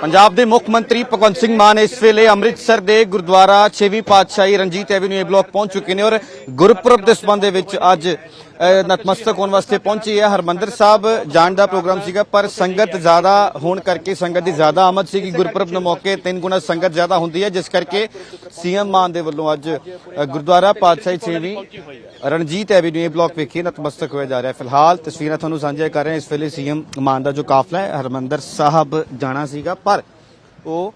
ਪੰਜਾਬ ਦੇ ਮੁੱਖ ਮੰਤਰੀ ਭਗਵੰਤ ਸਿੰਘ ਮਾਨ ਇਸ ਵੇਲੇ ਅੰਮ੍ਰਿਤਸਰ ਦੇ ਗੁਰਦੁਆਰਾ 6ਵੀਂ ਪਾਤਸ਼ਾਹੀ ਰਣਜੀਤ ਐਵੀਨਿਊ ਏ ਬਲਾਕ ਪਹੁੰਚ ਚੁੱਕੇ ਨੇ ਔਰ ਗੁਰਪੁਰਬ ਦੇ ਸੰਬੰਧ ਦੇ ਵਿੱਚ ਅੱਜ ਨਤਮਸਤਕ ਹੋਣ ਵਾਸਤੇ ਪਹੁੰਚੇ ਹੈ ਹਰਮੰਦਰ ਸਾਹਿਬ। ਜਾਣ ਦਾ ਪ੍ਰੋਗਰਾਮ ਸੀਗਾ, ਪਰ ਸੰਗਤ ਜ਼ਿਆਦਾ ਹੋਣ ਕਰਕੇ ਸੰਗਤ ਦੀ ਜ਼ਿਆਦਾ ਆਮਦ ਸੀ ਕਿ ਗੁਰਪੁਰਬ ਦੇ ਮੌਕੇ ਤਿੰਨ ਗੁਣਾ ਸੰਗਤ ਜ਼ਿਆਦਾ ਹੁੰਦੀ ਹੈ, ਜਿਸ ਕਰਕੇ ਸੀਐਮ ਮਾਨ ਦੇ ਵੱਲੋਂ ਅੱਜ ਗੁਰਦੁਆਰਾ ਪਾਤਸ਼ਾਹੀ 6ਵੀਂ ਰਣਜੀਤ ਐਵੀਨਿਊ ਏ ਬਲਾਕ ਵਿਖੇ ਨਤਮਸਤਕ ਹੋਇਆ ਜਾ ਰਿਹਾ ਫਿਲਹਾਲ ਤਸਵੀਰਾਂ ਤੁਹਾਨੂੰ ਸਾਂਝੀਆਂ ਕਰ ਰਹੇ ਹਾਂ। ਇਸ ਵੇਲੇ ਸੀਐਮ ਮਾਨ ਦਾ ਜੋ ਕਾਫਲਾ ਹੈ, ਹਰਮੰਦਰ ਸਾਹਿਬ ਜਾਣਾ ਸੀਗਾ। ਉਹ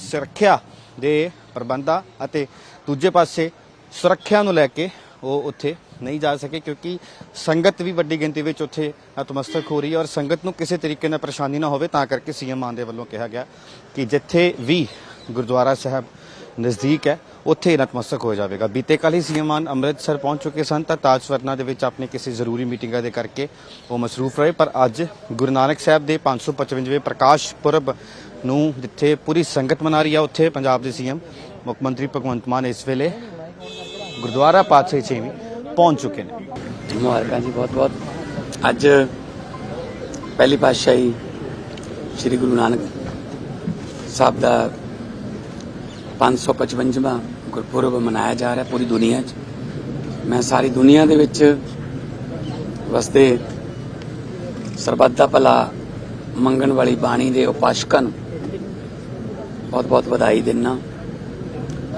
ਸੁਰੱਖਿਆ ਦੇ ਪ੍ਰਬੰਧਾਂ ਅਤੇ ਦੂਜੇ ਪਾਸੇ ਸੁਰੱਖਿਆ ਨੂੰ ਲੈ ਕੇ ਉਹ ਉੱਥੇ ਨਹੀਂ ਜਾ ਸਕੇ ਕਿਉਂਕਿ ਸੰਗਤ ਵੀ ਵੱਡੀ ਗਿਣਤੀ ਵਿੱਚ ਉੱਥੇ ਨਤਮਸਤਕ ਹੋ ਰਹੀ ਹੈ ਔਰ ਸੰਗਤ ਨੂੰ ਕਿਸੇ ਤਰੀਕੇ ਨਾਲ ਪਰੇਸ਼ਾਨੀ ਨਾ ਹੋਵੇ ਤਾਂ ਕਰਕੇ ਸੀਐਮ ਮਾਨ ਦੇ ਵੱਲੋਂ ਕਿਹਾ ਗਿਆ ਕਿ ਜਿੱਥੇ ਵੀ ਗੁਰਦੁਆਰਾ ਸਾਹਿਬ ਨਜ਼ਦੀਕ ਹੈ ਉੱਥੇ ਨਤਮਸਤਕ ਹੋ ਜਾਵੇਗਾ। ਬੀਤੇ ਕੱਲ੍ਹ ਹੀ ਸੀਐਮ ਮਾਨ ਅੰਮ੍ਰਿਤਸਰ ਪਹੁੰਚ ਚੁੱਕੇ ਸਨ ਤਾਂ ਤਾਜ ਸਵਰਨਾ ਦੇ ਵਿੱਚ ਆਪਣੇ ਕਿਸੇ ਜ਼ਰੂਰੀ ਮੀਟਿੰਗਾਂ ਦੇ ਕਰਕੇ ਉਹ ਮਸਰੂਫ ਰਹੇ। ਪਰ ਅੱਜ ਗੁਰੂ ਨਾਨਕ ਸਾਹਿਬ ਦੇ 555ਵੇਂ ਪ੍ਰਕਾਸ਼ ਪੁਰਬ ਨੂੰ ਜਿੱਥੇ ਪੂਰੀ ਸੰਗਤ ਮਨਾ ਰਹੀ ਹੈ ਉੱਥੇ ਪੰਜਾਬ ਦੇ ਸੀਐਮ ਮੁੱਖ ਮੰਤਰੀ ਭਗਵੰਤ ਮਾਨ ਇਸ ਵੇਲੇ ਗੁਰਦੁਆਰਾ ਪਾਤਸ਼ਾਹੀ ਛੇਵੀਂ ਪਹੁੰਚ ਚੁੱਕੇ ਨੇ। ਮੁਬਾਰਕਾਂ ਜੀ ਬਹੁਤ ਬਹੁਤ। ਅੱਜ ਪਹਿਲੀ ਪਾਤਸ਼ਾਹੀ ਸ੍ਰੀ ਗੁਰੂ ਨਾਨਕ ਸਾਹਿਬ ਦਾ 555ਵਾਂ ਗੁਰਪੁਰਬ ਮਨਾਇਆ ਜਾ ਰਿਹਾ ਪੂਰੀ ਦੁਨੀਆ 'ਚ। ਮੈਂ ਸਾਰੀ ਦੁਨੀਆ ਦੇ ਵਿੱਚ ਵਸਦੇ ਸਰਬੱਤ ਦਾ ਭਲਾ ਮੰਗਣ ਵਾਲੀ ਬਾਣੀ ਦੇ ਉਪਾਸ਼ਕਾਂ ਨੂੰ ਬਹੁਤ ਬਹੁਤ ਵਧਾਈ ਦਿੰਨਾ।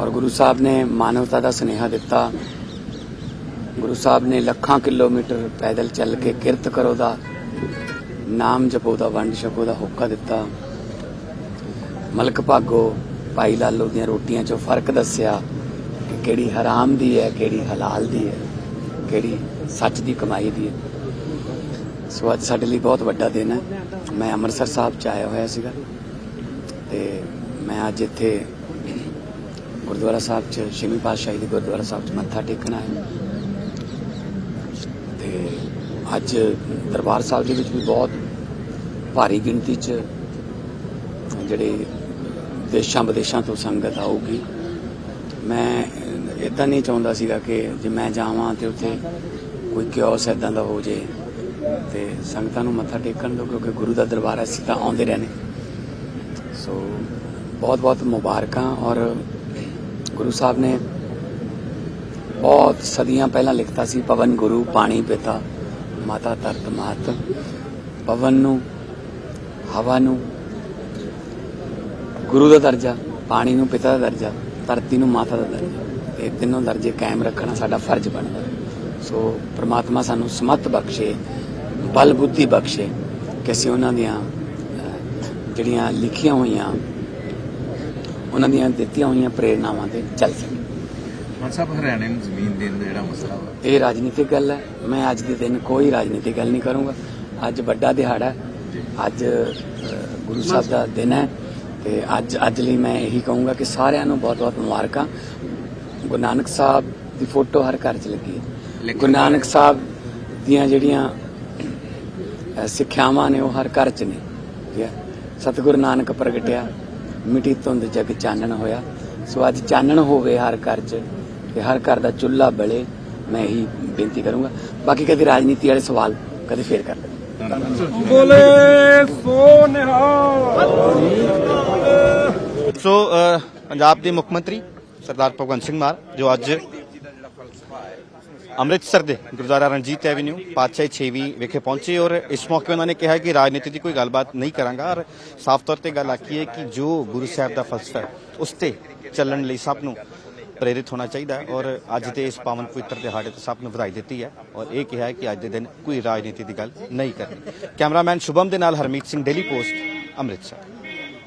ਔਰ ਗੁਰੂ ਸਾਹਿਬ ਨੇ ਮਾਨਵਤਾ ਦਾ ਸੁਨੇਹਾ ਦਿੱਤਾ। ਗੁਰੂ ਸਾਹਿਬ ਨੇ ਲੱਖਾਂ ਕਿਲੋਮੀਟਰ ਪੈਦਲ ਚੱਲ ਕੇ ਕਿਰਤ ਕਰੋ ਦਾ ਨਾਮ ਜਪੋ ਦਾ ਵੰਡ ਛਕੋ ਦਾ ਹੋਕਾ ਦਿੱਤਾ। ਮਲਕ ਭਾਗੋ ਭਾਈ ਲਾਲੋ ਦੀਆਂ ਰੋਟੀਆਂ 'ਚੋਂ ਫ਼ਰਕ ਦੱਸਿਆ ਕਿ ਕਿਹੜੀ ਹਰਾਮ ਦੀ ਹੈ, ਕਿਹੜੀ ਹਲਾਲ ਦੀ ਹੈ, ਕਿਹੜੀ ਸੱਚ ਦੀ ਕਮਾਈ ਦੀ ਹੈ। ਸੋ ਅੱਜ ਸਾਡੇ ਲਈ ਬਹੁਤ ਵੱਡਾ ਦਿਨ ਹੈ। ਮੈਂ ਅੰਮ੍ਰਿਤਸਰ ਸਾਹਿਬ ਚ ਆਇਆ ਹੋਇਆ ਸੀਗਾ ਤੇ ਮੈਂ ਅੱਜ ਇੱਥੇ ਗੁਰਦੁਆਰਾ ਸਾਹਿਬ ਚ, ਛੇਵੀਂ ਪਾਤਸ਼ਾਹੀ ਦੇ ਗੁਰਦੁਆਰਾ ਸਾਹਿਬ ਚ ਮੱਥਾ ਟੇਕਣ ਆਇਆ। ਤੇ ਅੱਜ ਦਰਬਾਰ ਸਾਹਿਬ ਦੇ ਵਿੱਚ ਵੀ ਬਹੁਤ ਭਾਰੀ ਗਿਣਤੀ ਚ ਜਿਹੜੇ ਦੇਸ਼ਾਂ ਵਿਦੇਸ਼ਾਂ ਤੋਂ ਸੰਗਤ ਆਊਗੀ। ਮੈਂ ਇਦਾਂ ਨਹੀਂ ਚਾਹੁੰਦਾ ਸੀਗਾ ਕਿ ਜੇ ਮੈਂ ਜਾਵਾਂ ਤੇ ਉੱਥੇ ਕੋਈ ਕਿਓਸ ਇਦਾਂ ਦਾ ਹੋ ਜੇ ਤੇ ਸੰਗਤਾਂ ਨੂੰ ਮੱਥਾ ਟੇਕਣ ਦਿਓ ਕਿਉਂਕਿ ਗੁਰੂ ਦਾ ਦਰਬਾਰ ਹੈ, ਅਸੀਂ ਤਾਂ ਆਉਂਦੇ ਰਹਿਣੇ ਸੋ ਬਹੁਤ ਬਹੁਤ ਮੁਬਾਰਕਾਂ ਔਰ ਗੁਰੂ ਸਾਹਿਬ ਨੇ ਬਹੁਤ ਸਦੀਆਂ ਪਹਿਲਾਂ ਲਿਖਤਾ ਸੀ ਪਵਨ ਗੁਰੂ ਪਾਣੀ ਪਿਤਾ ਮਾਤਾ ਤਰਤ ਮਾਤ। ਪਵਨ ਨੂੰ ਹਵਾ ਨੂੰ ਗੁਰੂ ਦਾ ਦਰਜਾ ਪਾਣੀ ਨੂੰ ਪਿਤਾ ਦਾ ਦਰਜਾ ਧਰਤੀ ਨੂੰ ਮਾਤਾ ਦਾ ਦਰਜਾ। ਇਹ ਤਿੰਨੋਂ ਦਰਜੇ ਕਾਇਮ ਰੱਖਣਾ ਸਾਡਾ ਫਰਜ਼ ਬਣਦਾ। ਸੋ ਪ੍ਰਮਾਤਮਾ ਸਾਨੂੰ ਸਮਤ ਬਖਸ਼ੇ ਬਲ ਬੁੱਧੀ ਬਖਸ਼ੇ ਕਿ ਅਸੀਂ ਉਹਨਾਂ ਦੀਆਂ ਜਿਹੜੀਆਂ ਲਿਖੀਆਂ ਹੋਈਆਂ ਉਹਨਾਂ ਦੀਆਂ ਦਿੱਤੀਆਂ ਹੋਈਆਂ ਪ੍ਰੇਰਨਾਵਾਂ ਤੇ ਚੱਲ ਸਕੀਏ। ਮਾਨ ਸਾਹਿਬ ਹਰਿਆਣੇ ਨੂੰ ਜ਼ਮੀਨ ਦੇਣ ਦਾ ਜਿਹੜਾ ਮਸਲਾ ਵਾ। ਇਹ ਰਾਜਨੀਤਿਕ ਗੱਲ ਹੈ। ਮੈਂ ਅੱਜ ਦੇ ਦਿਨ ਕੋਈ ਰਾਜਨੀਤਿਕ ਗੱਲ ਨਹੀਂ ਕਰੂੰਗਾ। ਅੱਜ ਵੱਡਾ ਦਿਹਾੜਾ ਅੱਜ ਗੁਰੂ ਸਾਹਿਬ ਦਾ ਦਿਨ ਹੈ। ਤੇ ਅੱਜ ਅੱਜ ਲਈ ਮੈਂ ਇਹੀ ਕਹੂੰਗਾ ਕਿ ਸਾਰਿਆਂ ਨੂੰ ਬਹੁਤ-ਬਹੁਤ ਮੁਬਾਰਕਾਂ। ਗੁਰੂ ਨਾਨਕ ਸਾਹਿਬ ਦੀ ਫੋਟੋ ਹਰ ਘਰ 'ਚ ਲੱਗੀ ਹੈ। ਗੁਰੂ ਨਾਨਕ ਸਾਹਿਬ ਦੀਆਂ ਜਿਹੜੀਆਂ ਸਿੱਖਿਆਵਾਂ ਨੇ ਉਹ ਹਰ ਘਰ 'ਚ ਨੇ ਠੀਕ ਹੈ? ਸਤਿਗੁਰੂ ਨਾਨਕ ਪ੍ਰਗਟਿਆ ਮਿੱਟੀ ਧੁੰਦ ਜਗ ਚਾਨਣ ਹੋਇਆ। ਸੋ ਅੱਜ ਚਾਨਣ ਹੋਵੇ ਹਰ ਘਰ 'ਚ ਤੇ ਹਰ ਘਰ ਦਾ ਚੁੱਲ੍ਹਾ ਬਲੇ ਮੈਂ ਇਹੀ ਬੇਨਤੀ ਕਰੂੰਗਾ। ਬਾਕੀ ਕਦੇ ਰਾਜਨੀਤੀ ਵਾਲੇ ਸਵਾਲ ਕਦੇ ਫੇਰ ਕਰ ਲੈਂਦੇ। ਸੋ ਅ, ਪੰਜਾਬ ਦੇ ਮੁੱਖ ਮੰਤਰੀ ਸਰਦਾਰ ਭਗਵੰਤ ਸਿੰਘ ਮਾਨ ਜੋ ਅੱਜ ਅੰਮ੍ਰਿਤਸਰ ਦੇ ਗੁਰਦੁਆਰਾ ਰਣਜੀਤ ਐਵਨਿਊ ਪਾਤਸ਼ਾਹੀ 6ਵੀਂ ਵਿਖੇ ਪਹੁੰਚੇ ਔਰ ਇਸ ਮੌਕੇ ਉਹਨਾਂ ਨੇ ਕਿਹਾ ਕਿ ਰਾਜਨੀਤੀ ਦੀ ਕੋਈ ਗੱਲਬਾਤ ਨਹੀਂ ਕਰਾਂਗਾ ਔਰ ਸਾਫ਼ ਤੌਰ ਤੇ ਗੱਲ ਆਖੀ ਹੈ ਕਿ ਜੋ ਗੁਰੂ ਸਾਹਿਬ ਦਾ ਫਲਸਫਾ ਉਸ ਤੇ ਚੱਲਣ ਲਈ ਸਭ ਨੂੰ ਪ੍ਰੇਰਿਤ ਹੋਣਾ ਚਾਹੀਦਾ ਹੈ ਔਰ ਅੱਜ ਦੇ ਇਸ ਪਾਵਨ ਪਵਿੱਤਰ ਦਿਹਾੜੇ ਤੇ ਸਭ ਨੂੰ ਵਧਾਈ ਦਿੱਤੀ ਹੈ ਔਰ ਇਹ ਕਿਹਾ ਹੈ ਕਿ ਅੱਜ ਦੇ ਦਿਨ ਕੋਈ ਰਾਜਨੀਤੀ ਦੀ ਗੱਲ ਨਹੀਂ ਕਰਨੀ। ਕੈਮਰਾਮੈਨ ਸ਼ੁਭਮ ਦੇ ਨਾਲ ਹਰਮੀਤ ਸਿੰਘ ਡੇਲੀ ਪੋਸਟ ਅੰਮ੍ਰਿਤਸਰ।